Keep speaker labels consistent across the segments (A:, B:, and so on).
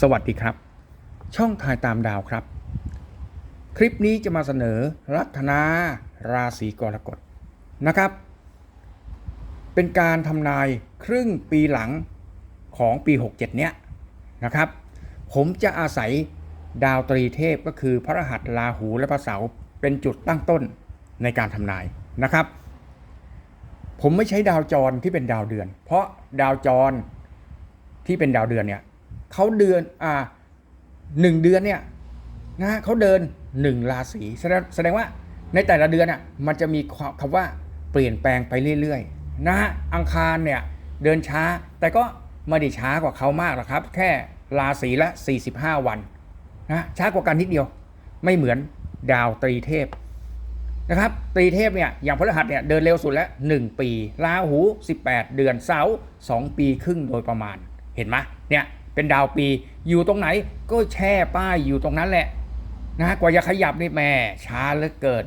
A: สวัสดีครับ ช่องทายตามดาวครับ คลิปนี้จะมาเสนอลัคนาราศีกรกฎนะครับ เป็นการทำนายครึ่งปีหลังของปี 67 เนี้ยนะครับ ผมจะอาศัยดาวตรีเทพก็คือพระรหัสราหูและพระเสาร์เป็นจุดตั้งต้นในการทำนายนะครับ ผมไม่ใช้ดาวจรที่เป็นดาวเดือน เพราะดาวจรที่เป็นดาวเดือนเนี่ย เขาเดือนอ่าหนึ่งเดือนเนี่ยนะฮะเขาเดินหนึ่งราศีแสดงแสดงว่าในแต่ละเดือนอะมันจะมีความคำว่าเปลี่ยนแปลงไปเรื่อยๆนะฮะอังคารเนี่ยเดินช้า แต่ก็ไม่ได้ช้ากว่าเขามากหรอกครับ แค่ราศีละ 45 วันนะช้ากว่ากันนิดเดียว ไม่เหมือนดาวตรีเทพนะครับตรีเทพเนี่ยอย่างพฤหัสเนี่ยเดินเร็วสุดแล้ว1ปี ราหู 18 เดือนเสาร์2ปีครึ่งโดยประมาณเห็นไหมเนี่ย เป็นดาวปี อยู่ตรงไหนก็แช่ป้ายอยู่ตรงนั้นแหละนะกว่าจะขยับนี่แม่ช้าเหลือเกิน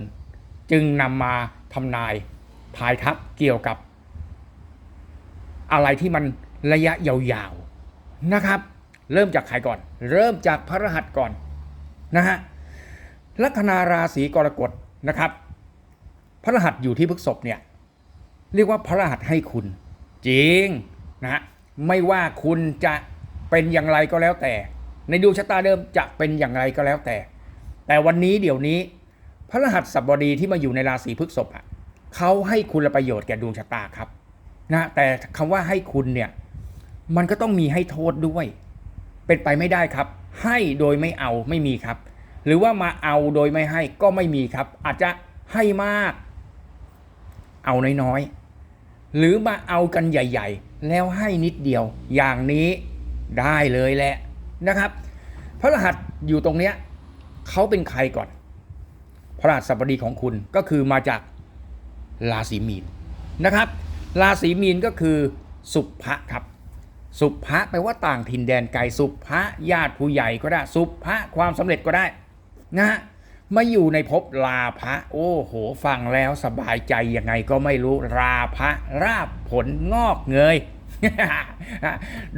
A: จึงนำมาทำนายทายทักเกี่ยวกับ อะไรที่มันระยะยาวๆนะครับ เริ่มจากใครก่อน เริ่มจากพระรหัสก่อนนะฮะลัคนาราศีกรกฎนะครับ พระรหัสอยู่ที่พฤกษภเนี่ยเรียกว่าพระรหัสให้คุณ จริงนะฮะไม่ว่าคุณจะ เป็นอย่างไรก็แล้วแต่ ในดวงชะตาเดิมจะเป็นอย่างไรก็แล้วแต่ แต่วันนี้เดี๋ยวนี้ พระรหัสสับดีที่มาอยู่ในราศีพฤษภอะเขาให้คุณประโยชน์แก่ดวงชะตาครับนะแต่คำว่าให้คุณเนี่ยมันก็ต้องมีให้โทษด้วย เป็นไปไม่ได้ครับ ให้โดยไม่เอาไม่มีครับ หรือว่ามาเอาโดยไม่ให้ก็ไม่มีครับ อาจจะให้มาก เอาน้อยๆหรือมาเอากันใหญ่ ๆ แล้วให้นิดเดียว อย่างนี้ ได้เลยแหละนะครับพระรหัสอยู่ตรงเนี้ยเขาเป็นใครก่อน พระรหัสสัปดีของคุณก็คือมาจากราศีมีนนะครับ ราศีมีนก็คือสุภะครับ สุภะแปลว่าต่างถิ่นแดนไกลสุภะญาติผู้ใหญ่ก็ได้ สุภะความสำเร็จก็ได้นะฮะมาอยู่ในภพลาภะโอ้โหฟังแล้วสบายใจยังไงก็ไม่รู้ราภะราบผลงอกเงย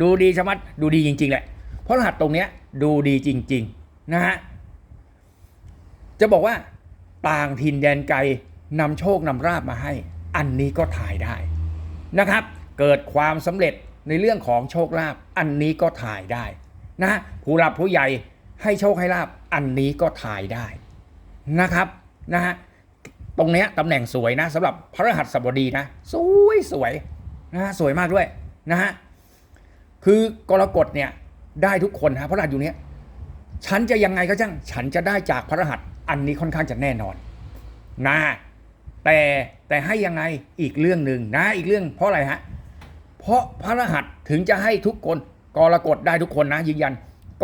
A: ดูดีชะมัดดูดีจริง ๆ แหละ เพราะรหัสตรงเนี้ยดูดีจริง ๆ นะฮะ จะบอกว่าต่างถิ่นแดนไกลนำโชคนำราบมาให้ อันนี้ก็ถ่ายได้นะครับ เกิดความสำเร็จในเรื่องของโชคลาภอันนี้ก็ถ่ายได้นะฮะผู้หลับผู้ใหญ่ให้โชคให้ลาบอันนี้ก็ถ่ายได้นะครับนะฮะตรงเนี้ยตำแหน่งสวยนะสำหรับพระรหัสสบดีนะ สวยสวยนะฮะสวยมากด้วย นะฮะคือกรกฎเนี่ยได้ทุกคนฮะพระรหัสอยู่เนี้ยฉันจะยังไงก็ช่างฉันจะได้จากพระรหัสอันนี้ค่อนข้างจะแน่นอนนะแต่แต่ให้ยังไงอีกเรื่องหนึ่งนะอีกเรื่องเพราะอะไรฮะเพราะพระรหัสถึงจะให้ทุกคนกรกฎได้ทุกคนนะยืนยัน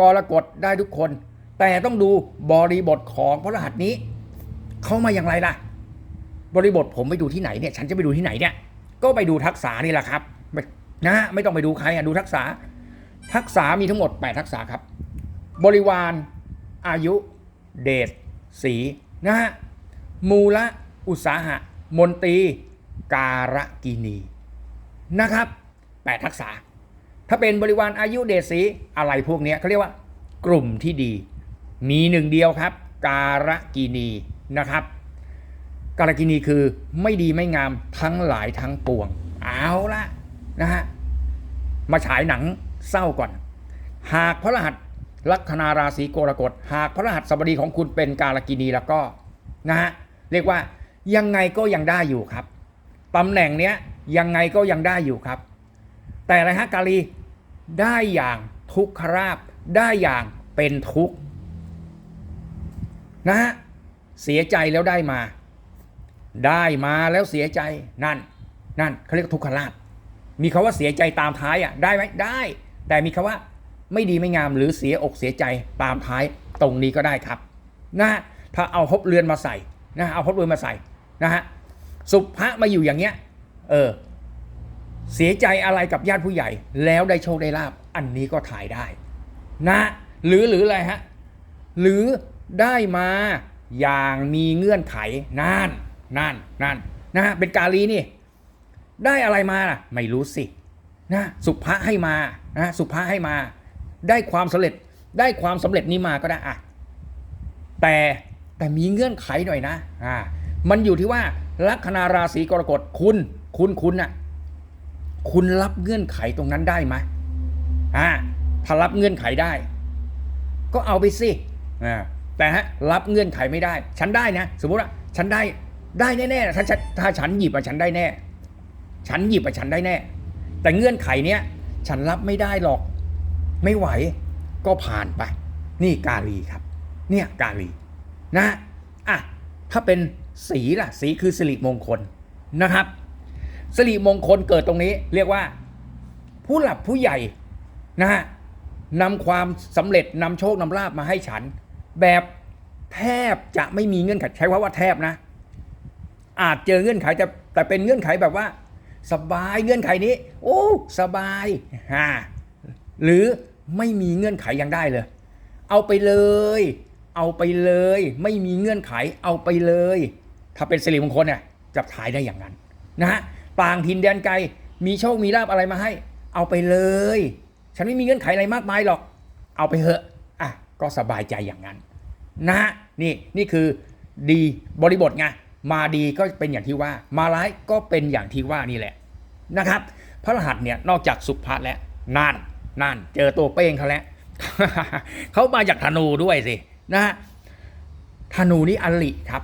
A: กรกฎได้ทุกคน แต่ต้องดูบริบทของพระรหัสนี้ เข้ามาอย่างไรล่ะ บริบทผมไปดูที่ไหนเนี่ย ฉันจะไปดูที่ไหนเนี่ย ก็ไปดูทักษะนี่แหละครับไม่ นะไม่ต้องไปดูใครอะดูทักษะ ทักษะมีทั้งหมด 8 ทักษะครับ บริวารอายุ เดชสีนะฮะมูละอุตสาหะ มนตรีการกินีนะครับ 8 ทักษะ ถ้าเป็นบริวารอายุเดชสีอะไรพวกนี้เขาเรียกว่ากลุ่มที่ดี มีหนึ่งเดียวครับ การกินีนะครับ การกินีคือไม่ดีไม่งามทั้งหลายทั้งปวง เอาละ นะฮะมาฉายหนังเศร้าก่อน หากพระรหัสลัคนาราศีกรกฎหากพระรหัสสบดีของคุณเป็นกาลกินีแล้วก็นะฮะเรียกว่ายังไงก็ยังได้อยู่ครับตำแหน่งเนี้ยยังไงก็ยังได้อยู่ครับ แต่อะไรฮะกาลีได้อย่างทุกขราบได้อย่างเป็นทุกนะฮะเสียใจแล้วได้มา ได้มาแล้วเสียใจนั่นนั่นเขาเรียกทุกขลาภ มีคาว่าเสียใจตามท้ายอะได้ไหมได้ แต่มีคาว่าไม่ดีไม่งามหรือเสียอกเสียใจตามท้ายตรงนี้ก็ได้ครับนะถ้าเอาภพเรือนมาใส่นะเอาภพเรือนมาใส่นะฮะสุภะมาอยู่อย่างเงี้ยเออเสียใจอะไรกับญาติผู้ใหญ่ แล้วได้โชคได้ลาบอันนี้ก็ถ่ายได้นะหรือหรืออะไรฮะหรือได้มาอย่างมีเงื่อนไขนั่นนั่นนั่นนะฮะเป็นกาลีนี่ ได้อะไรมาล่ะ ไม่รู้สินะสุภะให้มานะสุภะให้มา ได้ความสำเร็จได้ความสำเร็จนี้มาก็ได้อะแต่แต่มีเงื่อนไขหน่อยนะอ่ามันอยู่ที่ว่าลัคนาราศีกรกฎคุณคุณคุณน่ะคุณรับเงื่อนไขตรงนั้นได้ไหมอ่าถ้ารับเงื่อนไขได้ ก็เอาไปสิอ่าแต่ฮะรับเงื่อนไขไม่ได้ ฉันได้นะ สมมุติว่าฉันได้ได้แน่ๆถ้าถ้าฉันหยิบอะฉันได้แน่ ฉันหยิบอะฉันได้แน่ แต่เงื่อนไขเนี้ยฉันรับไม่ได้หรอก ไม่ไหวก็ผ่านไป นี่กาลีครับ เนี่ยกาลีนะอะถ้าเป็นสีล่ะ สีคือสิริมงคลนะครับสิริมงคลเกิดตรงนี้ เรียกว่า ผู้หลักผู้ใหญ่นะฮะนำความสำเร็จนำโชคนำลาบมาให้ฉัน แบบแทบจะไม่มีเงื่อนไขใช้ว่าว่าแทบนะ อาจเจอเงื่อนไขแต่แต่เป็นเงื่อนไขแบบว่า สบายเงื่อนไขนี้ โอ้ สบายฮ่าหรือไม่มีเงื่อนไขยังได้เลย เอาไปเลย เอาไปเลย ไม่มีเงื่อนไขเอาไปเลย ถ้าเป็นสิริมงคลเนี่ยจะถ่ายได้อย่างนั้นนะฮะต่างถิ่นแดนไกลมีโชคมีลาบอะไรมาให้ เอาไปเลย ฉันไม่มีเงื่อนไขอะไรมากมายหรอก เอาไปเถอะอะก็สบายใจอย่างนั้น นะฮะนี่นี่คือดีบริบทไง มาดีก็เป็นอย่างที่ว่า มาร้ายก็เป็นอย่างที่ว่านี่แหละนะครับ พระรหัสเนี่ยนอกจากสุภาพแล้วนั่นนั่นเจอตัวเป้งเขาแล้วเขามาจากธนูด้วยสินะฮะธนูนี่อลิครับ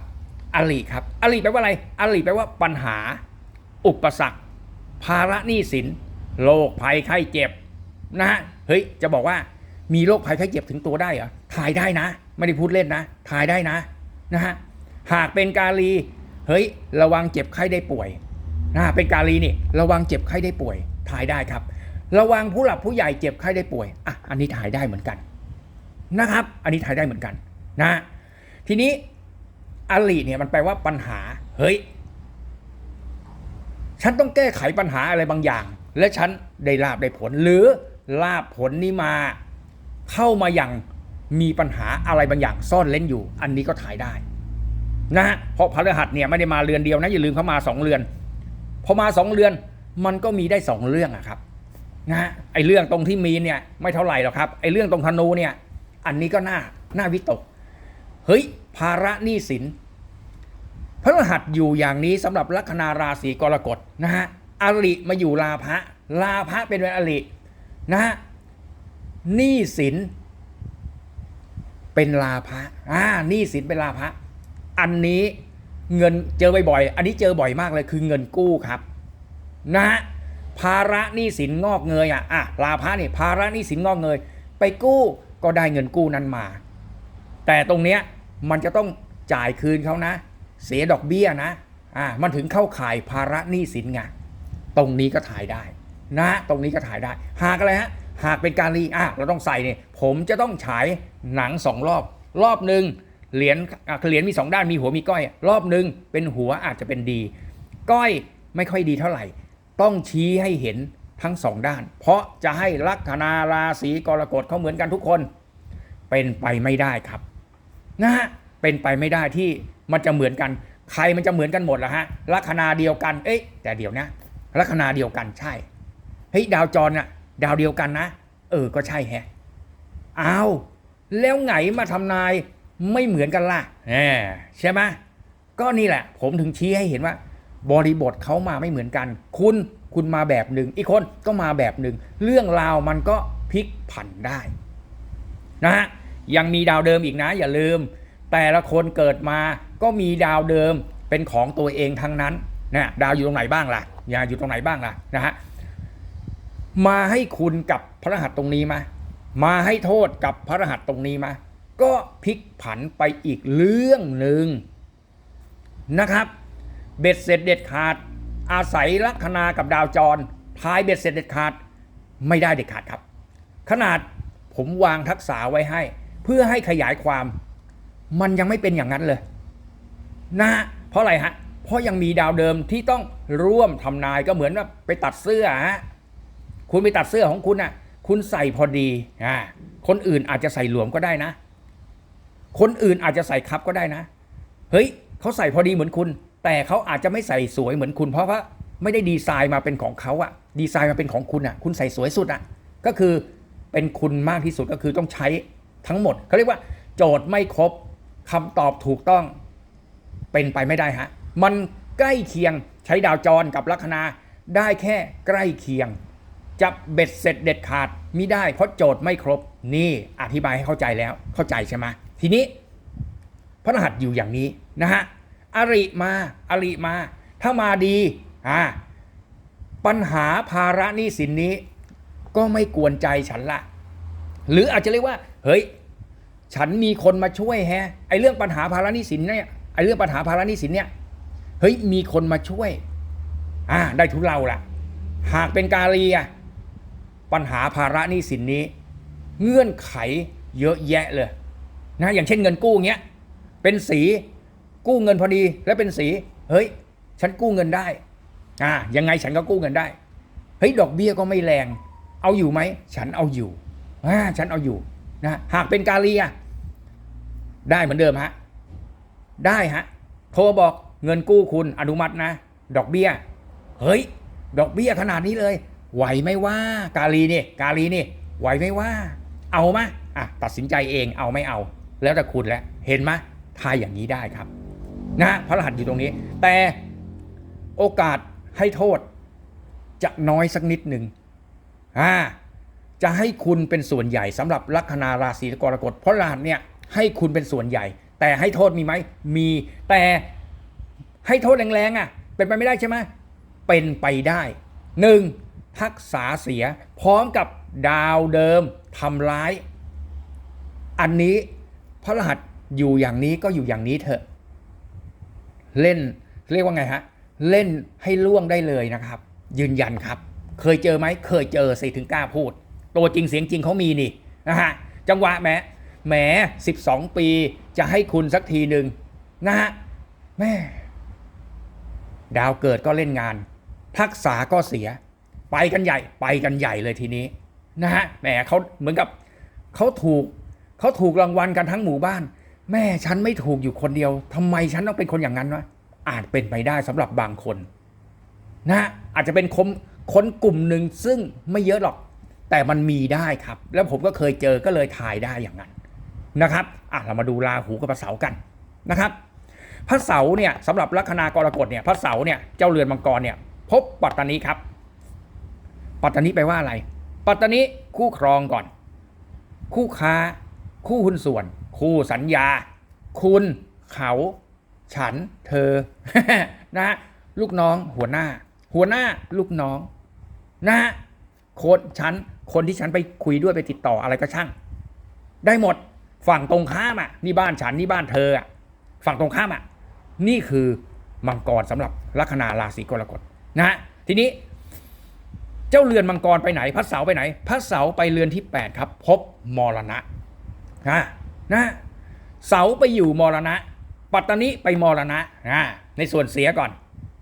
A: อลิครับอลิแปลว่าอะไรอลิแปลว่าปัญหา อุปสรรค ภาระหนี้สินโรคภัยไข้เจ็บนะฮะเฮ้ยจะบอกว่ามีโรคภัยไข้เจ็บถึงตัวได้เหรอถ่ายได้นะ ไม่ได้พูดเล่นนะถ่ายได้นะนะฮะ หากเป็นกาลี เฮ้ย ระวังเจ็บไข้ได้ป่วยนะเป็นกาลีนี่ ระวังเจ็บไข้ได้ป่วยถ่ายได้ครับ ระวังผู้หลักผู้ใหญ่เจ็บไข้ได้ป่วยอะอันนี้ถ่ายได้เหมือนกันนะครับ อันนี้ถ่ายได้เหมือนกันนะ ทีนี้อลีเนี่ยมันแปลว่าปัญหา เฮ้ย ฉันต้องแก้ไขปัญหาอะไรบางอย่าง และฉันได้ลาบได้ผล หรือลาบผลนี้มาเข้ามาอย่างมีปัญหาอะไรบางอย่างซ่อนเล่นอยู่ อันนี้ก็ถ่ายได้ นะฮะเพราะพฤหัสเนี่ยไม่ได้มาเรือนเดียวนะอย่าลืมเขามาสองเรือนพอมาสองเรือนมันก็มีได้สองเรื่องอะครับนะไอเรื่องตรงที่มีเนี่ยไม่เท่าไหร่หรอกครับไอเรื่องตรงธนูเนี่ย อันนี้ก็น่าน่าวิตก เฮ้ย ภาระหนี้สินพระรหัสอยู่อย่างนี้สำหรับลัคนาราศีกรกฎนะฮะอริมาอยู่ลาภะลาภะเป็นอรินะฮะหนี้สินเป็นลาภะอ่าหนี้สินเป็นลาภะ อันนี้เงินเจอบ่อยๆ อันนี้เจอบ่อยมากเลยคือเงินกู้ครับนะฮะภาระหนี้สินงอกเงยอะอะลาภะนี่ภาระหนี้สินงอกเงย ไปกู้ก็ได้เงินกู้นั้นมา แต่ตรงเนี้ยมันจะต้องจ่ายคืนเขานะ เสียดอกเบี้ยนะอ่ามันถึงเข้าข่ายภาระหนี้สินไงตรงนี้ก็ถ่ายได้นะตรงนี้ก็ถ่ายได้ หากอะไรฮะหากเป็นการรีอะเราต้องใส่เนี่ยผมจะต้องฉายหนังสองรอบ รอบหนึ่ง เหรียญเหรียญมีสองด้านมีหัวมีก้อย รอบหนึ่งเป็นหัวอาจจะเป็นดี ก้อยไม่ค่อยดีเท่าไหร่ ต้องชี้ให้เห็นทั้งสองด้าน เพราะจะให้ลัคนาราศีกรกฎเขาเหมือนกันทุกคน เป็นไปไม่ได้ครับนะฮะเป็นไปไม่ได้ที่มันจะเหมือนกัน ใครมันจะเหมือนกันหมดละฮะลัคนาเดียวกัน เอ๊ะแต่เดี๋ยวนะลัคนาเดียวกันใช่เฮ้ยดาวจรน่ะดาวเดียวกันนะ เออก็ใช่แฮะอ้าวแล้วไงมาทำนาย ไม่เหมือนกันล่ะแหมใช่ไหมก็นี่แหละ ผมถึงชี้ให้เห็นว่า บริบทเขามาไม่เหมือนกัน คุณคุณมาแบบหนึ่ง อีกคนก็มาแบบหนึ่ง เรื่องราวมันก็พลิกผันได้นะฮะยังมีดาวเดิมอีกนะ อย่าลืม แต่ละคนเกิดมาก็มีดาวเดิมเป็นของตัวเองทั้งนั้นนะดาวอยู่ตรงไหนบ้างล่ะยาอยู่ตรงไหนบ้างล่ะนะฮะมาให้คุณกับพระรหัสตรงนี้มา มาให้โทษกับพระรหัสตรงนี้มา ก็พลิกผันไปอีกเรื่องหนึ่งนะครับ เบ็ดเสร็จเด็ดขาด อาศัยลัคนากับดาวจรทายเบ็ดเสร็จเด็ดขาดไม่ได้เด็ดขาดครับ ขนาดผมวางทักษะไว้ให้ เพื่อให้ขยายความ มันยังไม่เป็นอย่างนั้นเลยนะฮะเพราะอะไรฮะเพราะยังมีดาวเดิมที่ต้องร่วมทำนายก็เหมือนว่าไปตัดเสื้อฮะคุณไปตัดเสื้อของคุณอะ คุณใส่พอดีอ่าคนอื่นอาจจะใส่หลวมก็ได้นะ คนอื่นอาจจะใส่คับก็ได้นะ เฮ้ยเขาใส่พอดีเหมือนคุณ แต่เขาอาจจะไม่ใส่สวยเหมือนคุณ เพราะว่าไม่ได้ดีไซน์มาเป็นของเขาอะดีไซน์มาเป็นของคุณอะคุณใส่สวยสุดอะก็คือเป็นคุณมากที่สุดก็คือต้องใช้ทั้งหมดเขาเรียกว่า โจทย์ไม่ครบคำตอบถูกต้องเป็นไปไม่ได้ฮะ มันใกล้เคียงใช้ดาวจรกับลัคนาได้แค่ใกล้เคียงจะเบ็ดเสร็จเด็ดขาดมิได้เพราะโจทย์ไม่ครบนี่อธิบายให้เข้าใจแล้วเข้าใจใช่ไหม ทีนี้พระรหัสอยู่อย่างนี้นะฮะอริมาอริมา ถ้ามาดีอ่าปัญหาภาระหนี้สินนี้ ก็ไม่กวนใจฉันละ หรืออาจจะเรียกว่า เฮ้ย ฉันมีคนมาช่วยแฮะไอเรื่องปัญหาภาระหนี้สินเนี่ยไอเรื่องปัญหาภาระหนี้สินเนี่ยเฮ้ยมีคนมาช่วยอ่าได้ทุเราละหากเป็นกาลีอะปัญหาภาระหนี้สินนี้ เงื่อนไขเยอะแยะเลย นะอย่างเช่นเงินกู้เงี้ยเป็นสีกู้เงินพอดีแล้วเป็นสีเฮ้ย ฉันกู้เงินได้อ่ายังไงฉันก็กู้เงินได้เฮ้ยดอกเบี้ยก็ไม่แรง เอาอยู่ไหมฉันเอาอยู่อ่าฉันเอาอยู่นะหากเป็นกาลีอะได้เหมือนเดิมฮะได้ฮะโทรบอกเงินกู้คุณอนุมัตินะ ดอกเบี้ย เฮ้ย ดอกเบี้ยขนาดนี้เลย ไหวไหมว่า กาลีนี่กาลีนี่ไหวไหมว่า เอามะอะตัดสินใจเองเอาไม่เอา แล้วแต่คุณแหละเห็นไหมทายอย่างนี้ได้ครับ นะพระรหัสอยู่ตรงนี้ แต่โอกาสให้โทษ จะน้อยสักนิดหนึ่งอ่าจะให้คุณเป็นส่วนใหญ่สำหรับลัคนาราศีกรกฎเพราะรหัสเนี่ยให้คุณเป็นส่วนใหญ่ แต่ให้โทษมีไหมมีแต่ให้โทษแรงๆอะ เป็นไปไม่ได้ใช่ไหมเป็นไปได้หนึ่งทักษาเสียพร้อมกับดาวเดิมทำร้าย อันนี้ พระรหัสอยู่อย่างนี้ก็อยู่อย่างนี้เถอะ เล่นเรียกว่าไงฮะ เล่นให้ล่วงได้เลยนะครับ ยืนยันครับ เคยเจอไหมเคยเจอสิถึงกล้าพูด ตัวจริงเสียงจริงเขามีนี่นะฮะจังหวะแหมแหมสิบสองปีจะให้คุณสักทีหนึ่งนะฮะแม่ดาวเกิดก็เล่นงาน ทักษาก็เสีย ไปกันใหญ่ไปกันใหญ่เลยทีนี้นะฮะแหมเขาเหมือนกับเขาถูก เขาถูกรางวัลกันทั้งหมู่บ้าน แม่ฉันไม่ถูกอยู่คนเดียวทำไมฉันต้องเป็นคนอย่างนั้นวะอาจเป็นไปได้สำหรับบางคน นะอาจจะเป็นคนคนกลุ่มหนึ่งซึ่งไม่เยอะหรอก แต่มันมีได้ครับ แล้วผมก็เคยเจอก็เลยถ่ายได้อย่างนั้นนะครับอะเรามาดูราหูกับพระเสากันนะครับพระเสาร์เนี่ยสำหรับลัคนากรกฎเนี่ยพระเสาร์เนี่ยเจ้าเรือนมังกรเนี่ยพบปัตตานีครับ ปัตตานีแปลว่าอะไร ปัตตานีคู่ครองก่อน คู่ค้า คู่หุ้นส่วน คู่สัญญา คุณ เขา ฉัน เธอ นะลูกน้องหัวหน้า หัวหน้าลูกน้อง นะคนฉันคนที่ฉันไปคุยด้วยไปติดต่ออะไรก็ช่าง ได้หมดฝั่งตรงข้ามอะนี่บ้านฉันนี่บ้านเธออะฝั่งตรงข้ามอะนี่คือมังกรสำหรับลัคนาราศีกรกฎนะฮะทีนี้ เจ้าเรือนมังกรไปไหนพระเสาร์ไปไหนพระเสาร์ไปเรือนที่ 8 ครับ พบมรณะ นะนะเสาร์ไปอยู่มรณะ ปัตตานีไปมรณะนะในส่วนเสียก่อน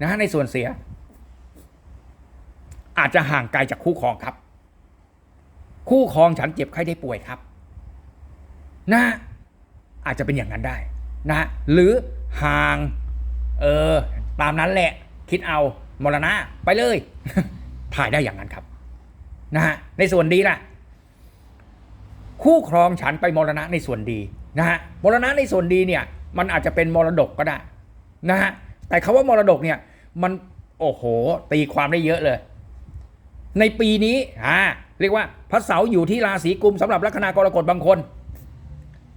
A: นะในส่วนเสีย อาจจะห่างไกลจากคู่ครองครับ คู่ครองฉันเจ็บไข้ได้ป่วยครับ นะอาจจะเป็นอย่างนั้นได้นะหรือห่าง เออ ตามนั้นแหละ คิดเอามรณะไปเลย ถ่ายได้อย่างนั้นครับ นะฮะในส่วนดีล่ะ คู่ครองฉันไปมรณะในส่วนดีนะฮะมรณะในส่วนดีเนี่ยมันอาจจะเป็นมรดกก็ได้นะฮะแต่คาว่ามรดกเนี่ยมันโอ้โหตีความได้เยอะเลย ในปีนี้อ่าเรียกว่าพระเสาอยู่ที่ราศีกุมสำหรับลัคนากรกฎบางคน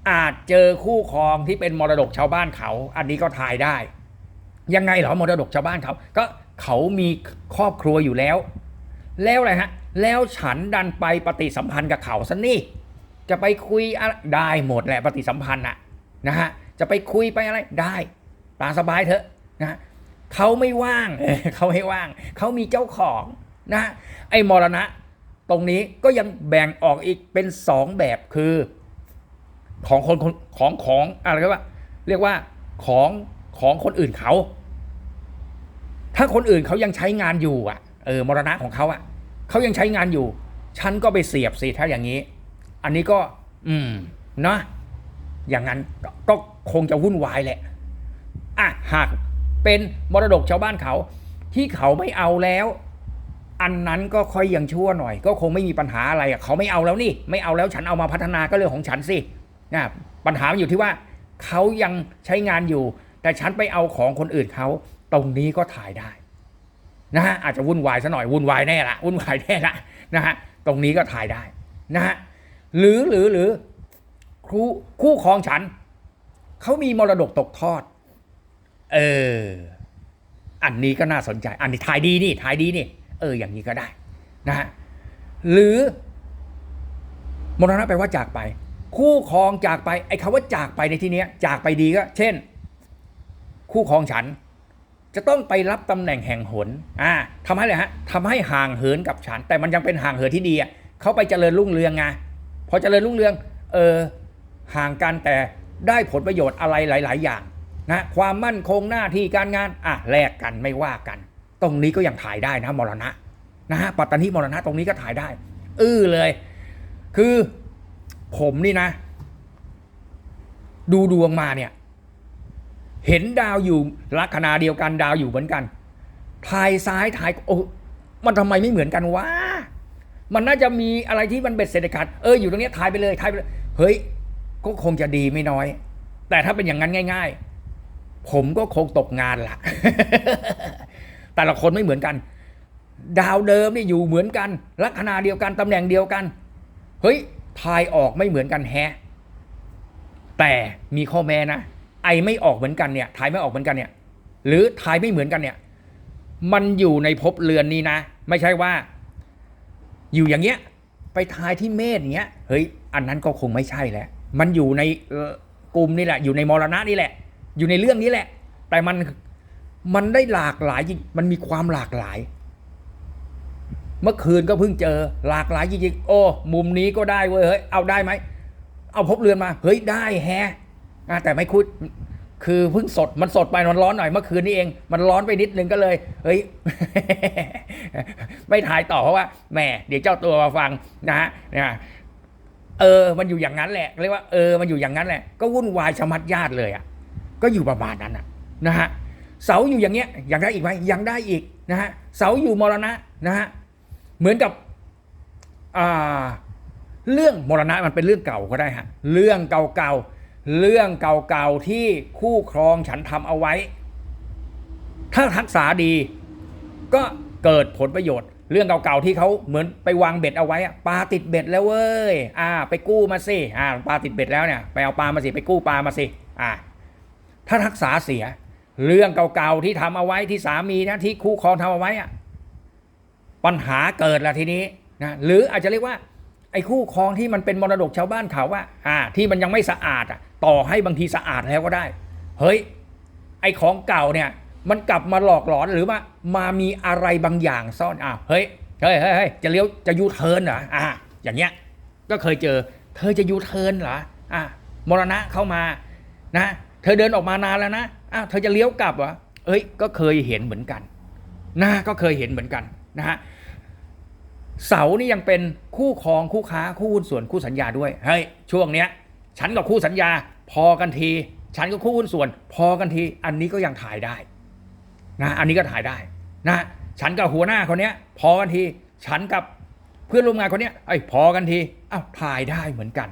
A: อาจเจอคู่ครองที่เป็นมรดกชาวบ้านเขา อันนี้ก็ทายได้ ยังไงเหรอมรดกชาวบ้านเขา ก็เขามีครอบครัวอยู่แล้ว แล้วอะไรฮะ แล้วฉันดันไปปฏิสัมพันธ์กับเขาซะนี่ จะไปคุยอะไรได้หมดแหละปฏิสัมพันธ์อะนะฮะจะไปคุยไปอะไรได้ตามสบายเถอะนะเขาไม่ว่างเขาไม่ว่าง เขามีเจ้าของนะไอ้มรณะ ตรงนี้ก็ยังแบ่งออกอีกเป็นสองแบบคือของคนคนของของอะไรก็ว่า เรียกว่าของของคนอื่นเขา ถ้าคนอื่นเขายังใช้งานอยู่อะเออมรณะของเขาอะเขายังใช้งานอยู่ ฉันก็ไปเสียบสิถ้าอย่างนี้ อันนี้ก็ อืมเนาะอย่างนั้นก็คงจะวุ่นวายแหละอะหากเป็นมรดกชาวบ้านเขา ที่เขาไม่เอาแล้ว อันนั้นก็ค่อยยังชั่วหน่อย ก็คงไม่มีปัญหาอะไรเขาไม่เอาแล้วนี่ ไม่เอาแล้วฉันเอามาพัฒนาก็เรื่องของฉันสินะปัญหาอยู่ที่ว่า เขายังใช้งานอยู่ แต่ฉันไปเอาของคนอื่นเขาตรงนี้ก็ถ่ายได้นะฮะอาจจะวุ่นวายซะหน่อยวุ่นวายแน่ละวุ่นวายแน่ละนะฮะตรงนี้ก็ถ่ายได้นะฮะ หรือหรือหรือครูคู่ครองฉัน เขามีมรดกตกทอด เออ อันนี้ก็น่าสนใจ อันนี้ถ่ายดีนี่ถ่ายดีนี่ เออ อย่างนี้ก็ได้นะฮะหรือ มรณะแปลว่าจากไป คู่ครองจากไป ไอ้คำว่าจากไปในที่นี้จากไปดีก็ เช่น คู่ครองฉัน จะต้องไปรับตำแหน่งแห่งหนอ่าทำให้อะไรฮะทำให้ห่างเหินกับฉัน แต่มันยังเป็นห่างเหินที่ดีอะเขาไปเจริญรุ่งเรืองไง พอเจริญรุ่งเรืองเออห่างกันแต่ได้ผลประโยชน์อะไรหลาย ๆ อย่างนะความมั่นคงหน้าที่การงานอะแลกกันไม่ว่ากัน ตรงนี้ก็ยังถ่ายได้นะมรณะนะฮะปัตตานีมรณะตรงนี้ก็ถ่ายได้ อื้อเลย คือผมนี่นะ ดูดวงมาเนี่ย เห็นดาวอยู่ลัคนาเดียวกันดาวอยู่เหมือนกันถ่ายซ้ายถ่ายโอ้มันทำไมไม่เหมือนกันวะ มันน่าจะมีอะไรที่มันเบ็ดเสร็จเด็ดขาดเอออยู่ตรงนี้ยถ่ายไปเลยถ่ายไปเลยเฮ้ยก็คงจะดีไม่น้อย แต่ถ้าเป็นอย่างนั้นง่าย ๆ ผมก็คงตกงานละแต่ละคนไม่เหมือนกัน ดาวเดิมนี่อยู่เหมือนกัน ลัคนาเดียวกันตำแหน่งเดียวกัน เฮ้ยทายออกไม่เหมือนกันแฮะแต่มีข้อแม้นะไอไม่ออกเหมือนกันเนี่ยทายไม่ออกเหมือนกันเนี่ย หรือทายไม่เหมือนกันเนี่ย มันอยู่ในภพเรือนนี้นะ ไม่ใช่ว่า อยู่อย่างเงี้ยไปทายที่เมษอย่างเงี้ยเฮ้ยอันนั้นก็คงไม่ใช่แล้วมันอยู่ในกลุ่มนี่แหละ อยู่ในมรณะนี่แหละ อยู่ในเรื่องนี้แหละ แต่มันมันได้หลากหลายจริงมันมีความหลากหลาย เมื่อคืนก็เพิ่งเจอหลากหลายจริงๆโอ้มุมนี้ก็ได้เว้ยเฮ้ยเอาได้ไหมเอาพบเรือนมา เฮ้ยได้แฮะอะแต่ไม่คุด คือเพิ่งสดมันสดไปมันร้อนหน่อยเมื่อคืนนี้เอง มันร้อนไปนิดนึงก็เลย เฮ้ย ไม่ถ่ายต่อเพราะว่าแหมเดี๋ยวเจ้าตัวมาฟังนะฮะนะเออ มันอยู่อย่างนั้นแหละเรียกว่าเออมันอยู่อย่างนั้นแหละ ก็วุ่นวายชะมัดญาติเลยอะก็อยู่ประมาณนั้นอะนะฮะเสาอยู่อย่างเงี้ยยังได้อีกไหมยังได้อีกนะฮะเสาอยู่มรณะนะฮะเหมือนกับอ่าเรื่องมรณะมันเป็นเรื่องเก่าก็ได้ฮะเรื่องเก่าๆ เรื่องเก่าๆที่คู่ครองฉันทำเอาไว้ ถ้าทักษาดี ก็เกิดผลประโยชน์ เรื่องเก่าๆที่เขาเหมือนไปวางเบ็ดเอาไว้ปลาติดเบ็ดแล้วเว้ยอ่า ไปกู้มาสิอ่าปลาติดเบ็ดแล้วเนี่ยไปเอาปลามาสิไปกู้ปลามาสิอ่าถ้าทักษาเสีย เรื่องเก่าๆที่ทำเอาไว้ที่สามีนะที่คู่ครองทำเอาไว้อะปัญหาเกิดละทีนี้นะหรืออาจจะเรียกว่าไอ้คู่ครองที่มันเป็นมรดกชาวบ้านเขาว่าอ่าที่มันยังไม่สะอาดอะ ต่อให้บางทีสะอาดแล้วก็ได้ เฮ้ย ไอ้ของเก่าเนี่ย มันกลับมาหลอกหลอนหรือว่ามามีอะไรบางอย่างซ่อนอ้าวเฮ้ยเฮ้ยเฮ้ยจะเลี้ยวจะยูเทิร์นเหรออ่าอย่างเงี้ยก็เคยเจอ เธอจะยูเทิร์นเหรออะมรณะเข้ามานะ เธอเดินออกมานานแล้วนะอ้าวเธอจะเลี้ยวกลับเหรอเอ้ย ก็เคยเห็นเหมือนกันนะก็เคยเห็นเหมือนกันนะฮะเสานี่ยังเป็นคู่ครองคู่ค้าคู่หุ้นส่วนคู่สัญญาด้วยเฮ้ยช่วงเนี้ย ฉันกับคู่สัญญา พอกันที ฉันกับคู่หุ้นส่วน พอกันที อันนี้ก็ยังถ่ายได้นะอันนี้ก็ถ่ายได้นะฉันกับหัวหน้าคนเนี้ย พอกันที ฉันกับเพื่อนร่วมงานคนเนี้ยไอ้พอกันทีอ้าวถ่ายได้เหมือนกัน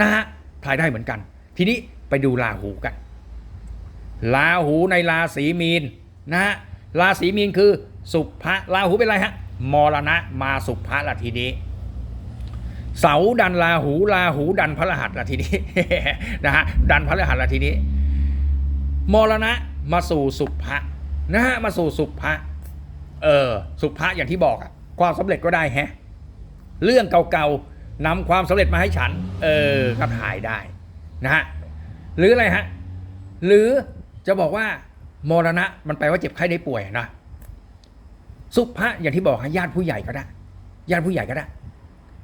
A: นะฮะถ่ายได้เหมือนกัน ทีนี้ไปดูราหูกันราหูในราศีมีนนะฮะราศีมีนคือสุภะราหูเป็นอะไรฮะมรณะมาสุภะละทีนี้ เสาดันราหูราหูดันพระรหัสละทีนี้นะฮะดันพระรหัสละทีนี้มรณะมาสู่สุภะนะฮะมาสู่สุภะเออสุภะอย่างที่บอกอะความสำเร็จก็ได้แฮะเรื่องเก่าๆนำความสำเร็จมาให้ฉัน เออก็ถ่ายได้นะฮะหรืออะไรฮะหรือจะบอกว่ามรณะมันแปลว่าเจ็บไข้ได้ป่วยนะสุภะอย่างที่บอกฮะญาติผู้ใหญ่ก็ได้ ญาติผู้ใหญ่ก็ได้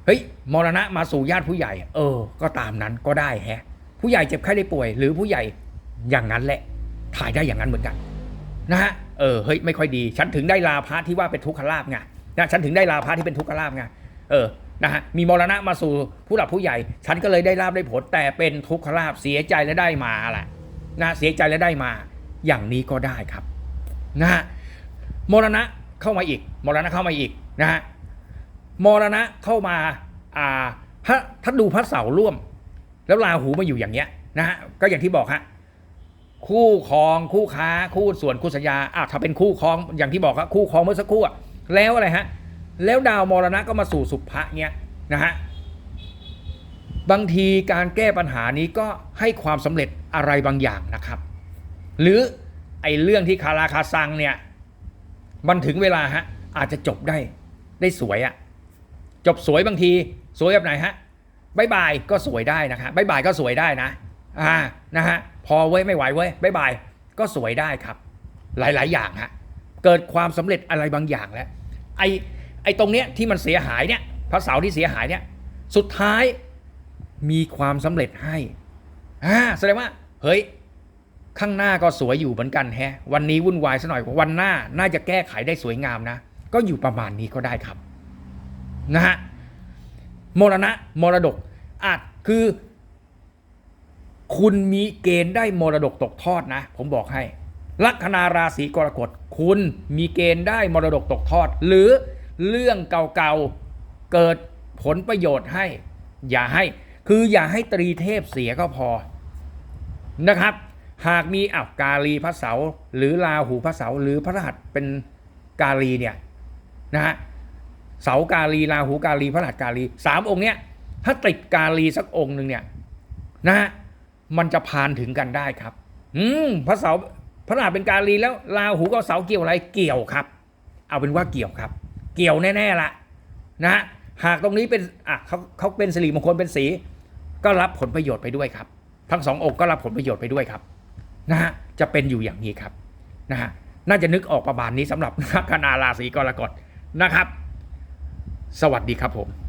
A: ฮ้ยมรณะมาสู่ญาติผู้ใหญ่ เออ ก็ตามนั้นก็ได้แฮะ ผู้ใหญ่เจ็บไข้ได้ป่วย หรือผู้ใหญ่อย่างนั้นแหละ ถ่ายได้อย่างนั้นเหมือนกัน นะฮะเออเฮ้ยไม่ค่อยดี ฉันถึงได้ลาพระที่ว่าเป็นทุกขลาบไงนะฉันถึงได้ลาพระที่เป็นทุกขลาบไงเออนะฮะมีมรณะมาสู่ผู้หลักผู้ใหญ่ ฉันก็เลยได้ลาบได้ผลแต่เป็นทุกขลาบเสียใจและได้มาแหละนะเสียใจและได้มา อย่างนี้ก็ได้ครับนะฮะมรณะเข้ามาอีกมรณะเข้ามาอีกนะฮะ มรณะเข้ามาอ่าถ้าถ้าดูพระเสาร่วม แล้วราหูมาอยู่อย่างเงี้ยนะฮะก็อย่างที่บอกฮะคู่ครองคู่ค้าคู่ส่วนคู่สัญญาอะถ้าเป็นคู่ครองอย่างที่บอกครับคู่ครองเมื่อสักครู่อะแล้วอะไรฮะแล้วดาวมรณะก็มาสู่สุภะเงี้ยนะฮะบางทีการแก้ปัญหานี้ก็ให้ความสำเร็จอะไรบางอย่างนะครับ หรือไอ้เรื่องที่คาราคาซังเนี่ยมันถึงเวลาฮะอาจจะจบได้ได้สวยอะ จบสวยบางที สวยแบบไหนฮะบายบายก็สวยได้นะครับบายบายก็สวยได้นะอ่านะฮะพอเว้ยไม่ไหวเว้ยบายบายก็สวยได้ครับ หลาย ๆ อย่างฮะเกิดความสำเร็จอะไรบางอย่างแล้วไอไอตรงเนี้ยที่มันเสียหายเนี่ยพระเสาร์ที่เสียหายเนี่ยสุดท้ายมีความสำเร็จให้อ่าแสดงว่าเฮ้ยข้างหน้าก็สวยอยู่เหมือนกันแฮะวันนี้วุ่นวายซะหน่อยวันหน้าน่าจะแก้ไขได้สวยงามนะ ก็อยู่ประมาณนี้ก็ได้ครับ นะฮะมรณะมรดกอาจคือ คุณมีเกณฑ์ได้มรดกตกทอดนะ ผมบอกให้ ลัคนาราศีกรกฎคุณมีเกณฑ์ได้มรดกตกทอด หรือเรื่องเก่าๆเกิดผลประโยชน์ให้ อย่าให้ คืออย่าให้ตรีเทพเสียก็พอนะครับ หากมีอ้าวกาลีพระเสาหรือราหูพระเสาหรือพระรหัสเป็นกาลีเนี่ยนะฮะ เสากาลีราหูกาลีพระหัสกาลีสามองค์เนี้ยถ้าติดกาลีสักองค์หนึ่งเนี่ยนะฮะมันจะพานถึงกันได้ครับ อืมพระเสาพระรหัสเป็นกาลีแล้วราหูกับเสาเกี่ยวอะไรเกี่ยวครับ เอาเป็นว่าเกี่ยวครับ เกี่ยวแน่ๆละนะฮะหากตรงนี้เป็นอะเขาเขาเป็นสิริมงคลเป็นสีก็รับผลประโยชน์ไปด้วยครับ ทั้งสององค์ก็รับผลประโยชน์ไปด้วยครับนะฮะจะเป็นอยู่อย่างนี้ครับนะฮะน่าจะนึกออกประมาณนี้สำหรับลัคนาราศีกรกฎนะครับ สวัสดีครับผม